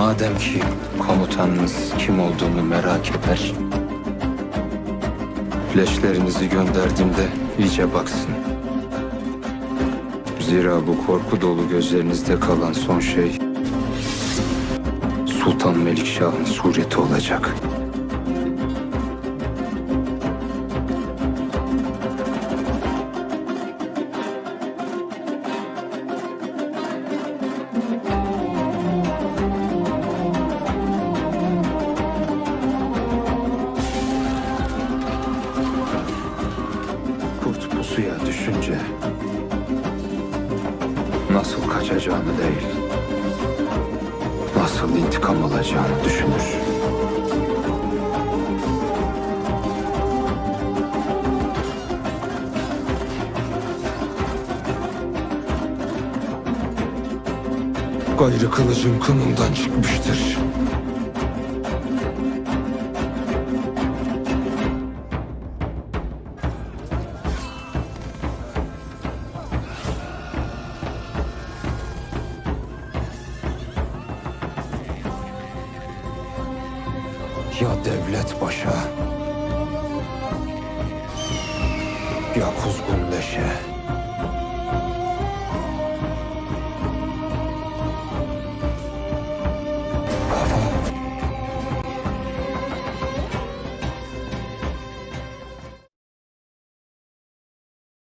Madem ki komutanınız kim olduğunu merak eder. Leşlerinizi gönderdiğimde iyice baksın. Zira bu korku dolu gözlerinizde kalan son şey Sultan Melikşah'ın sureti olacak. Pusuya düşünce nasıl kaçacağını değil, nasıl intikam alacağını düşünür. Gayrı kılıcım kınından çıkmıştır. Ya devlet başa ya kuzgun leşe.